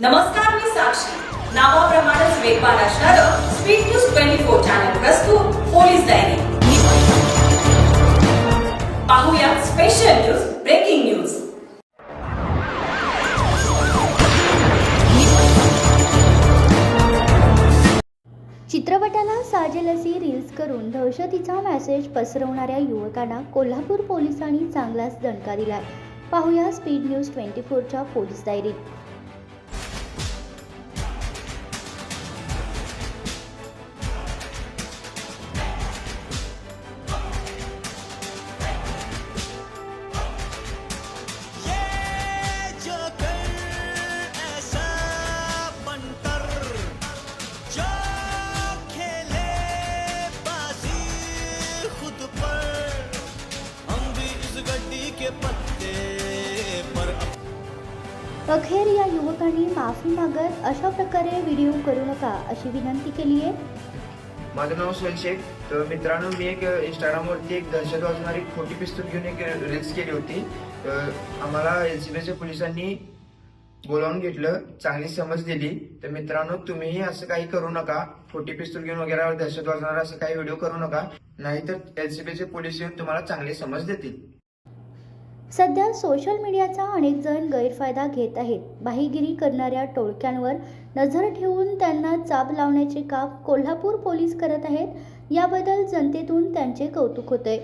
नमस्कार मी साक्षी. नावाप्रमाणेच वेगवान असणारं speed news twenty four channel प्रस्तुत पोलीस डायरी पाहूया स्पेशल न्यूज ब्रेकिंग न्यूज चित्रपटाला साजेल अशी रील्स करून दहशतीचा मेसेज पसरवणाऱ्या युवकांना कोल्हापूर पोलिसांनी चांगलाच दणका दिलाय. पाहूया स्पीड न्यूज ट्वेंटी फोरच्या पोलीस डायरीत के पत्ते पर अखेर या युवकांनी माफी मागत अशा प्रकारे व्हिडिओ करू नका अशी विनंती केली आहे. माझं नाव सुहेल शेख. तर मित्रांनो मी एक इंस्टाग्रामवरती एक दहशत वाजणारी खोटी पिस्तूल घेऊन एक रील्स केली होती. तर आम्हाला एल सी बीच्या पोलिसांनी बोलावून घेतलं चांगली समज दिली. तर मित्रांनो तुम्हीही असं काही करू नका. खोटी पिस्तूल घेऊन वगैरे दहशत वाजणार असं काही व्हिडिओ करू नका. नाहीतर एल सी बीचे पोलीस येऊन तुम्हाला चांगली समज देतील. सध्या सोशल मीडियाचा अनेक जण गैरफायदा घेत आहेत. बाहीगिरी करणाऱ्या टोळक्यांवर नजर ठेवून त्यांना चाप लावण्याचे काम कोल्हापूर पोलीस करत आहेत याबद्दल जनतेतून त्यांचे कौतुक होते